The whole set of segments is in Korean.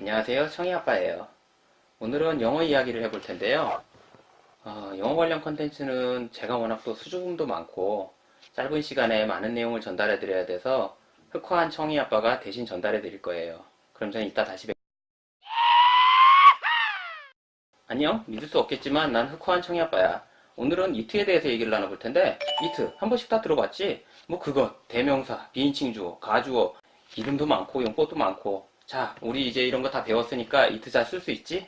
안녕하세요. 청이아빠예요. 오늘은 영어 이야기를 해볼 텐데요. 어, 영어 관련 컨텐츠는 제가 워낙 또 수줍음도 많고 짧은 시간에 많은 내용을 전달해 드려야 돼서 흑화한 청이아빠가 대신 전달해 드릴 거예요. 그럼 전 이따 다시 뵙... 안녕. 믿을 수 없겠지만 난 흑화한 청이아빠야. 오늘은 이트에 대해서 얘기를 나눠볼 텐데 이트 한 번씩 다 들어봤지? 뭐 그것, 대명사, 비인칭 주어, 가주어, 이름도 많고 용법도 많고 자, 우리 이제 이런 거 다 배웠으니까 이트 잘 쓸 수 있지?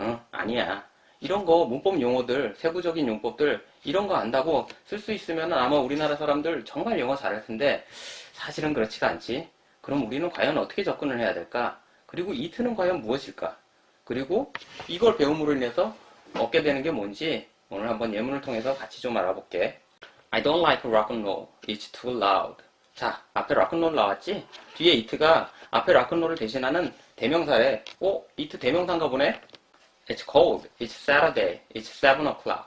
응, 아니야. 이런 거 문법 용어들, 세부적인 용법들 이런 거 안다고 쓸 수 있으면 아마 우리나라 사람들 정말 영어 잘할 텐데 사실은 그렇지가 않지. 그럼 우리는 과연 어떻게 접근을 해야 될까? 그리고 이트는 과연 무엇일까? 그리고 이걸 배움으로 인해서 얻게 되는 게 뭔지 오늘 한번 예문을 통해서 같이 좀 알아볼게. I don't like rock and roll. It's too loud. 자, 앞에 락큰롤 나왔지? 뒤에 이트가 앞에 락큰롤을 대신하는 대명사에, 어? 이트 대명사인가 보네? It's cold. It's Saturday. It's 7 o'clock.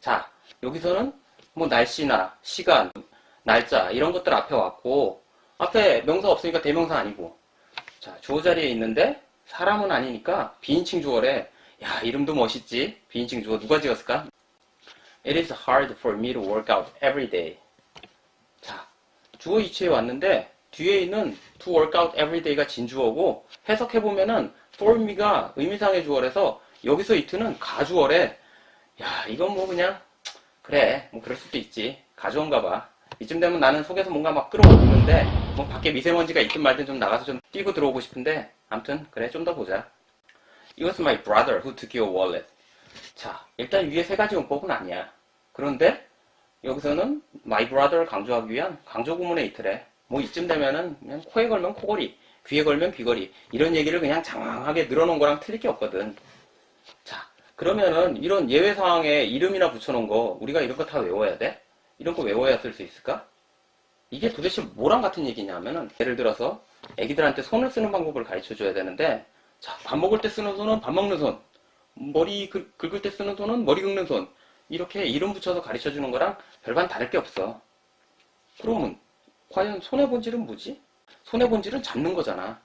자, 여기서는 뭐 날씨나 시간, 날짜 이런 것들 앞에 왔고 앞에 명사 없으니까 대명사 아니고 자, 주어 자리에 있는데 사람은 아니니까 비인칭 주어래. 야, 이름도 멋있지? 비인칭 주어 누가 지었을까? It is hard for me to work out every day. 자, 주어 이치에 왔는데 뒤에 있는 to work out every day가 진주어고 해석해보면은 for me가 의미상의 주어라서 여기서 이트는 가주어래. 야, 이건 뭐 그냥 그래, 뭐 그럴 수도 있지. 가져온가 봐. 이쯤 되면 나는 속에서 뭔가 막 끌어오르는데 뭐 밖에 미세먼지가 있든 말든 좀 나가서 좀 뛰고 들어오고 싶은데 암튼 그래 좀 더 보자. 이것은 my brother who took your wallet. 자, 일단 위에 세 가지 용법은 아니야. 그런데 여기서는 my brother를 강조하기 위한 강조 구문의 이틀에 뭐 이쯤 되면은 그냥 코에 걸면 코걸이, 귀에 걸면 귀걸이 이런 얘기를 그냥 장황하게 늘어놓은 거랑 틀릴 게 없거든. 자, 그러면은 이런 예외 상황에 이름이나 붙여놓은 거 우리가 이런 거 다 외워야 돼? 이런 거 외워야 쓸 수 있을까? 이게 도대체 뭐랑 같은 얘기냐면은 예를 들어서 애기들한테 손을 쓰는 방법을 가르쳐 줘야 되는데 자, 밥 먹을 때 쓰는 손은 밥 먹는 손, 머리 긁- 긁을 때 쓰는 손은 머리 긁는 손 이렇게 이름 붙여서 가르쳐 주는 거랑 별반 다를 게 없어. 그러면 과연 손의 본질은 뭐지? 손의 본질은 잡는 거잖아.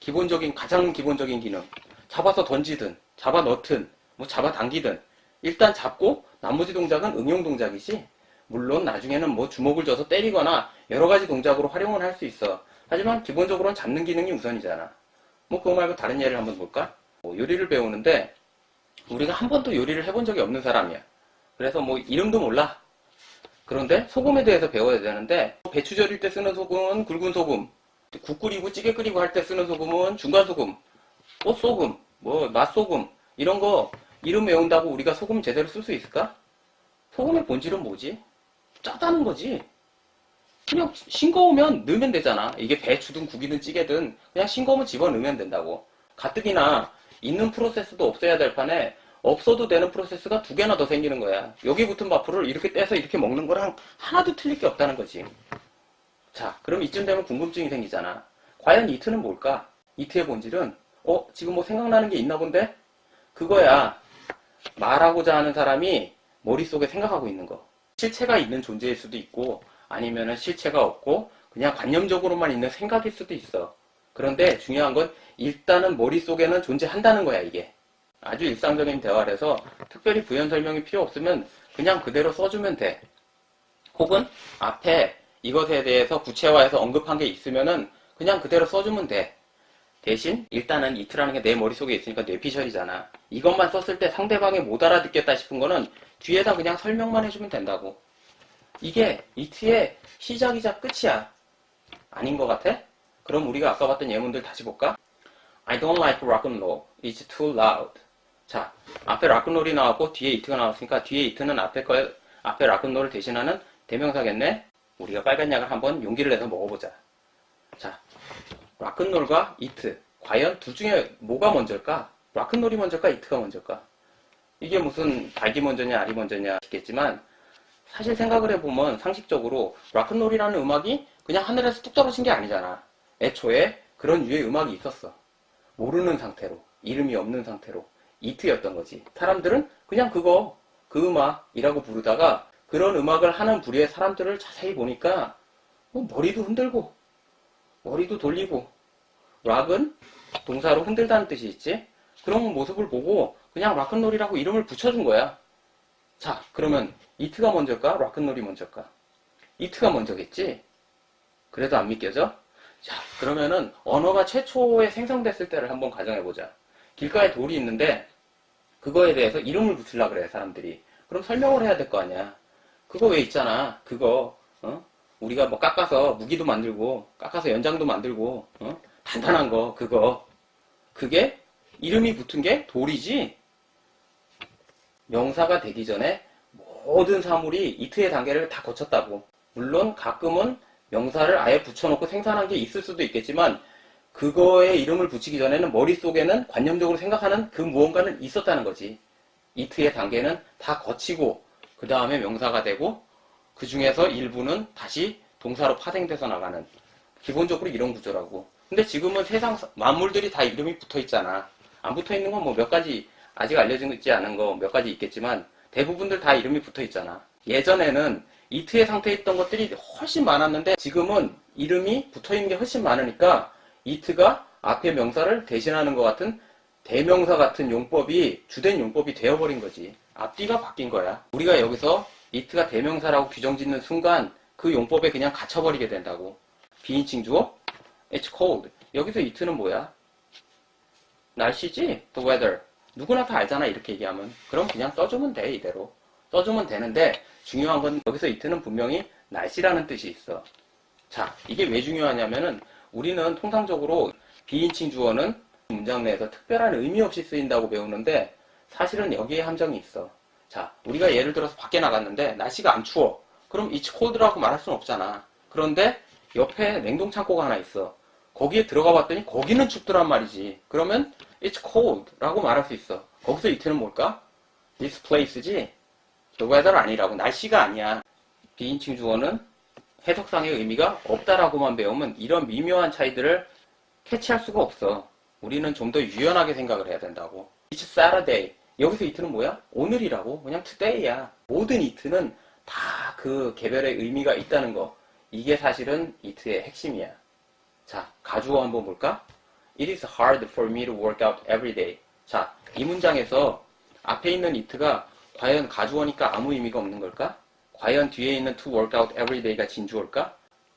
기본적인 가장 기본적인 기능. 잡아서 던지든 잡아 넣든 뭐 잡아 당기든 일단 잡고 나머지 동작은 응용 동작이지. 물론 나중에는 뭐 주먹을 져서 때리거나 여러 가지 동작으로 활용을 할 수 있어. 하지만 기본적으로는 잡는 기능이 우선이잖아. 뭐 그거 말고 다른 예를 한번 볼까? 뭐 요리를 배우는데 우리가 한 번도 요리를 해본 적이 없는 사람이야. 그래서 뭐 이름도 몰라. 그런데 소금에 대해서 배워야 되는데 배추 절일 때 쓰는 소금은 굵은 소금, 국 끓이고 찌개 끓이고 할 때 쓰는 소금은 중간 소금, 꽃 소금, 뭐 맛소금 이런 거 이름 외운다고 우리가 소금 제대로 쓸 수 있을까? 소금의 본질은 뭐지? 짜다는 거지. 그냥 싱거우면 넣으면 되잖아. 이게 배추든 국이든 찌개든 그냥 싱거우면 집어 넣으면 된다고. 가뜩이나 있는 프로세스도 없애야 될 판에 없어도 되는 프로세스가 두 개나 더 생기는 거야. 여기 붙은 밥풀을 이렇게 떼서 이렇게 먹는 거랑 하나도 틀릴 게 없다는 거지. 자, 그럼 이쯤 되면 궁금증이 생기잖아. 과연 이트는 뭘까? 이트의 본질은 어, 지금 뭐 생각나는 게 있나 본데? 그거야. 말하고자 하는 사람이 머릿속에 생각하고 있는 거. 실체가 있는 존재일 수도 있고 아니면은 실체가 없고 그냥 관념적으로만 있는 생각일 수도 있어. 그런데 중요한 건 일단은 머릿속에는 존재한다는 거야, 이게. 아주 일상적인 대화라서 특별히 부연 설명이 필요 없으면 그냥 그대로 써주면 돼. 혹은 앞에 이것에 대해서 구체화해서 언급한 게 있으면은 그냥 그대로 써주면 돼. 대신 일단은 이트라는 게 내 머릿속에 있으니까 뇌피셜이잖아. 이것만 썼을 때 상대방이 못 알아듣겠다 싶은 거는 뒤에다 그냥 설명만 해주면 된다고. 이게 이트의 시작이자 끝이야. 아닌 것 같아? 그럼 우리가 아까 봤던 예문들 다시 볼까? I don't like rock and roll. It's too loud. 자, 앞에 락큰롤이 나왔고 뒤에 이트가 나왔으니까 뒤에 이트는 앞에 거 앞에 락큰롤을 대신하는 대명사겠네. 우리가 빨간 약을 한번 용기를 내서 먹어보자. 자, 락큰롤과 이트. 과연 둘 중에 뭐가 먼저일까? 락큰롤이 먼저일까? 이트가 먼저일까? 이게 무슨 닭이 먼저냐, 알이 먼저냐 싶겠지만 사실 생각을 해보면 상식적으로 락큰롤이라는 음악이 그냥 하늘에서 뚝 떨어진 게 아니잖아. 애초에 그런 유의 음악이 있었어. 모르는 상태로, 이름이 없는 상태로 이트였던 거지. 사람들은 그냥 그거, 그 음악이라고 부르다가 그런 음악을 하는 부류의 사람들을 자세히 보니까 뭐 머리도 흔들고 머리도 돌리고 락은 동사로 흔들다는 뜻이 있지? 그런 모습을 보고 그냥 락큰롤이라고 이름을 붙여준 거야. 자, 그러면 이트가 먼저일까? 락큰롤이 먼저일까? 이트가 먼저겠지? 그래도 안 믿겨져? 자, 그러면은 언어가 최초에 생성됐을 때를 한번 가정해보자. 길가에 돌이 있는데 그거에 대해서 이름을 붙이려 그래, 사람들이. 그럼 설명을 해야 될 거 아니야. 그거 왜 있잖아. 그거, 어? 우리가 뭐 깎아서 무기도 만들고, 깎아서 연장도 만들고, 어? 단단한 거, 그거. 그게 이름이 붙은 게 돌이지? 명사가 되기 전에 모든 사물이 이트의 단계를 다 거쳤다고. 물론 가끔은 명사를 아예 붙여놓고 생산한 게 있을 수도 있겠지만, 그거에 이름을 붙이기 전에는 머릿속에는 관념적으로 생각하는 그 무언가는 있었다는 거지. 이트의 단계는 다 거치고, 그 다음에 명사가 되고, 그 중에서 일부는 다시 동사로 파생돼서 나가는. 기본적으로 이런 구조라고. 근데 지금은 세상 사- 만물들이 다 이름이 붙어 있잖아. 안 붙어 있는 건 뭐 몇 가지 아직 알려지지 않은 거 몇 가지 있겠지만 대부분들 다 이름이 붙어 있잖아. 예전에는 이트의 상태에 있던 것들이 훨씬 많았는데 지금은 이름이 붙어 있는 게 훨씬 많으니까 이트가 앞에 명사를 대신하는 것 같은 대명사 같은 용법이 주된 용법이 되어버린 거지. 앞뒤가 바뀐 거야. 우리가 여기서 이트가 대명사라고 규정 짓는 순간 그 용법에 그냥 갇혀버리게 된다고. 비인칭 주어? It's cold. 여기서 이트는 뭐야? 날씨지? The weather. 누구나 다 알잖아, 이렇게 얘기하면. 그럼 그냥 써주면 돼, 이대로. 써주면 되는데, 중요한 건 여기서 이트는 분명히 날씨라는 뜻이 있어. 자, 이게 왜 중요하냐면은, 우리는 통상적으로 비인칭 주어는 문장 내에서 특별한 의미 없이 쓰인다고 배우는데, 사실은 여기에 함정이 있어. 자, 우리가 예를 들어서 밖에 나갔는데, 날씨가 안 추워. 그럼 it's cold라고 말할 수는 없잖아. 그런데, 옆에 냉동 창고가 하나 있어. 거기에 들어가 봤더니 거기는 춥더란 말이지. 그러면 it's cold 라고 말할 수 있어. 거기서 이트는 뭘까? this place지? the weather 아니라고. 날씨가 아니야. 비인칭 주어는 해석상의 의미가 없다라고만 배우면 이런 미묘한 차이들을 캐치할 수가 없어. 우리는 좀 더 유연하게 생각을 해야 된다고. It's Saturday. 여기서 이트는 뭐야? 오늘이라고. 그냥 today야. 모든 이트는 다그 개별의 의미가 있다는 거. 이게 사실은 이트의 핵심이야. 자, 가주어 한번 볼까? It is hard for me to work out every day. 자, 이 문장에서 앞에 있는 it가 과연 가주어니까 아무 의미가 없는 걸까? 과연 뒤에 있는 to work out every day가 진주어일까?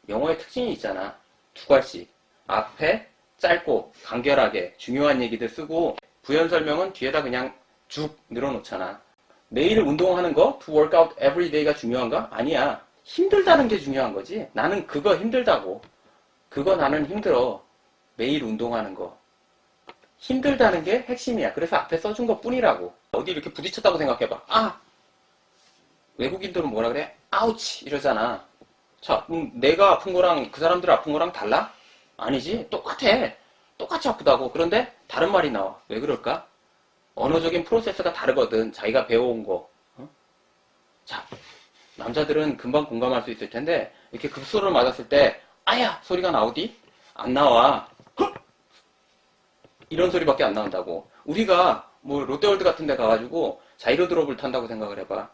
영어의 특징이 있잖아. 두 가지. 앞에 짧고 간결하게 중요한 얘기들 쓰고 부연 설명은 뒤에다 그냥 쭉 늘어놓잖아. 매일 운동하는 거 to work out every day가 중요한가? 아니야. 힘들다는 게 중요한 거지. 나는 그거 힘들다고. 그거 나는 힘들어. 매일 운동하는 거. 힘들다는 게 핵심이야. 그래서 앞에 써준 것 뿐이라고. 어디 이렇게 부딪혔다고 생각해봐. 아! 외국인들은 뭐라 그래? 아우치! 이러잖아. 자, 그럼 내가 아픈 거랑 그 사람들 아픈 거랑 달라? 아니지. 똑같아. 똑같이 아프다고. 그런데 다른 말이 나와. 왜 그럴까? 언어적인 프로세스가 다르거든. 자기가 배워온 거. 어? 자, 남자들은 금방 공감할 수 있을 텐데, 이렇게 급소를 맞았을 때, 아야! 소리가 나오디? 안 나와. 헉! 이런 소리밖에 안 나온다고. 우리가 뭐 롯데월드 같은 데 가가지고 자이로 드롭을 탄다고 생각을 해봐.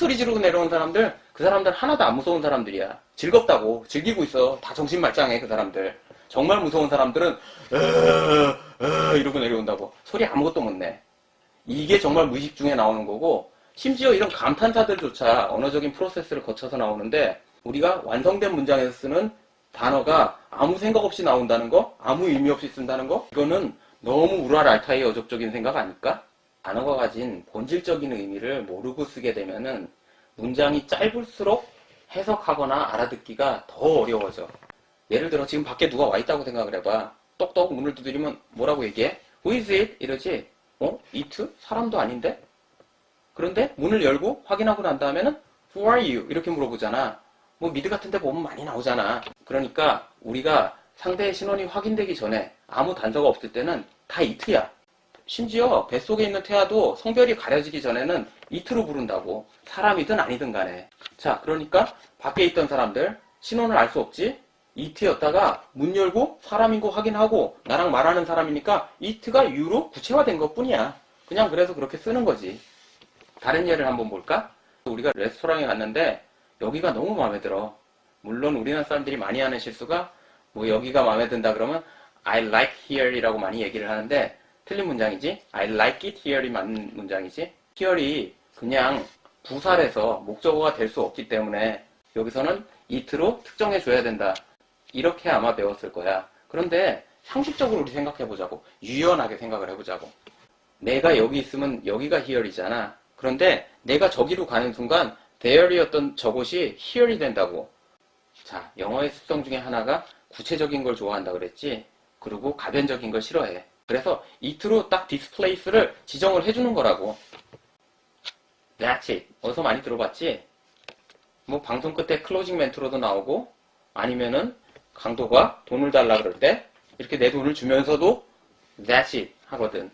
아 소리 지르고 내려온 사람들 그 사람들 하나도 안 무서운 사람들이야. 즐겁다고 즐기고 있어. 다 정신 말짱해 그 사람들. 정말 무서운 사람들은 으, 으, 이러고 내려온다고. 소리 아무것도 못 내. 이게 정말 무의식 중에 나오는 거고 심지어 이런 감탄사들조차 언어적인 프로세스를 거쳐서 나오는데 우리가 완성된 문장에서 쓰는 단어가 아무 생각 없이 나온다는 거, 아무 의미 없이 쓴다는 거, 이거는 너무 우랄 알타의 어족적인 생각 아닐까? 단어가 가진 본질적인 의미를 모르고 쓰게 되면은 문장이 짧을수록 해석하거나 알아듣기가 더 어려워져. 예를 들어 지금 밖에 누가 와 있다고 생각을 해봐. 똑똑 문을 두드리면 뭐라고 얘기해? Who is it? 이러지. 어? it? 사람도 아닌데? 그런데 문을 열고 확인하고 난 다음에는 Who are you? 이렇게 물어보잖아. 뭐 미드 같은 데 보면 많이 나오잖아. 그러니까 우리가 상대의 신원이 확인되기 전에 아무 단서가 없을 때는 다 이트야. 심지어 뱃속에 있는 태아도 성별이 가려지기 전에는 이트로 부른다고. 사람이든 아니든 간에. 자, 그러니까 밖에 있던 사람들 신원을 알 수 없지? 이트였다가 문 열고 사람인 거 확인하고 나랑 말하는 사람이니까 이트가 유로 구체화된 것 뿐이야. 그냥 그래서 그렇게 쓰는 거지. 다른 예를 한번 볼까? 우리가 레스토랑에 갔는데 여기가 너무 마음에 들어. 물론 우리나라 사람들이 많이 하는 실수가 뭐 여기가 마음에 든다 그러면 I like here이라고 많이 얘기를 하는데 틀린 문장이지. I like it here이 맞는 문장이지. here이 그냥 부사래서 목적어가 될 수 없기 때문에 여기서는 it로 특정해 줘야 된다. 이렇게 아마 배웠을 거야. 그런데 상식적으로 우리 생각해 보자고. 유연하게 생각을 해 보자고. 내가 여기 있으면 여기가 here이잖아. 그런데 내가 저기로 가는 순간 there이었던 저곳이 here이 된다고. 자, 영어의 습성 중에 하나가 구체적인 걸 좋아한다 그랬지. 그리고 가변적인 걸 싫어해. 그래서 it로 딱 displace를 지정을 해주는 거라고. That's it. 어디서 많이 들어봤지? 뭐 방송 끝에 클로징 멘트로도 나오고 아니면은 강도가 돈을 달라 그럴 때 이렇게 내 돈을 주면서도 That's it 하거든.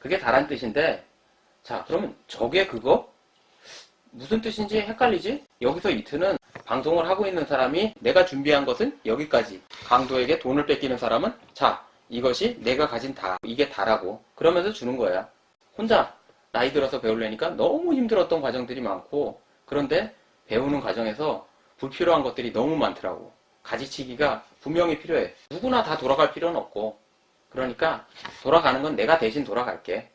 그게 다란 뜻인데 자 그러면 저게 그거? 무슨 뜻인지 헷갈리지? 여기서 이트는 방송을 하고 있는 사람이 내가 준비한 것은 여기까지. 강도에게 돈을 뺏기는 사람은 자, 이것이 내가 가진 다. 이게 다라고. 그러면서 주는 거야. 혼자 나이 들어서 배우려니까 너무 힘들었던 과정들이 많고 그런데 배우는 과정에서 불필요한 것들이 너무 많더라고. 가지치기가 분명히 필요해. 누구나 다 돌아갈 필요는 없고. 그러니까 돌아가는 건 내가 대신 돌아갈게.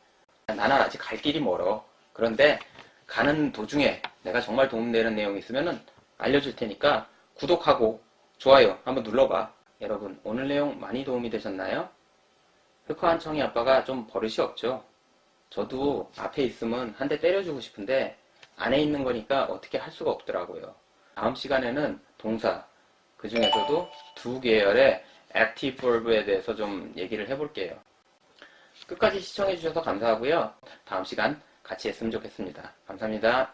나는 아직 갈 길이 멀어. 그런데 가는 도중에 내가 정말 도움되는 내용이 있으면은 알려줄 테니까 구독하고 좋아요 한번 눌러봐. 여러분 오늘 내용 많이 도움이 되셨나요? 흑화한 청이 아빠가 좀 버릇이 없죠. 저도 앞에 있으면 한 대 때려주고 싶은데 안에 있는 거니까 어떻게 할 수가 없더라고요. 다음 시간에는 동사 그 중에서도 두 계열의 active verb에 대해서 좀 얘기를 해볼게요. 끝까지 시청해주셔서 감사하고요. 다음 시간 같이 했으면 좋겠습니다. 감사합니다.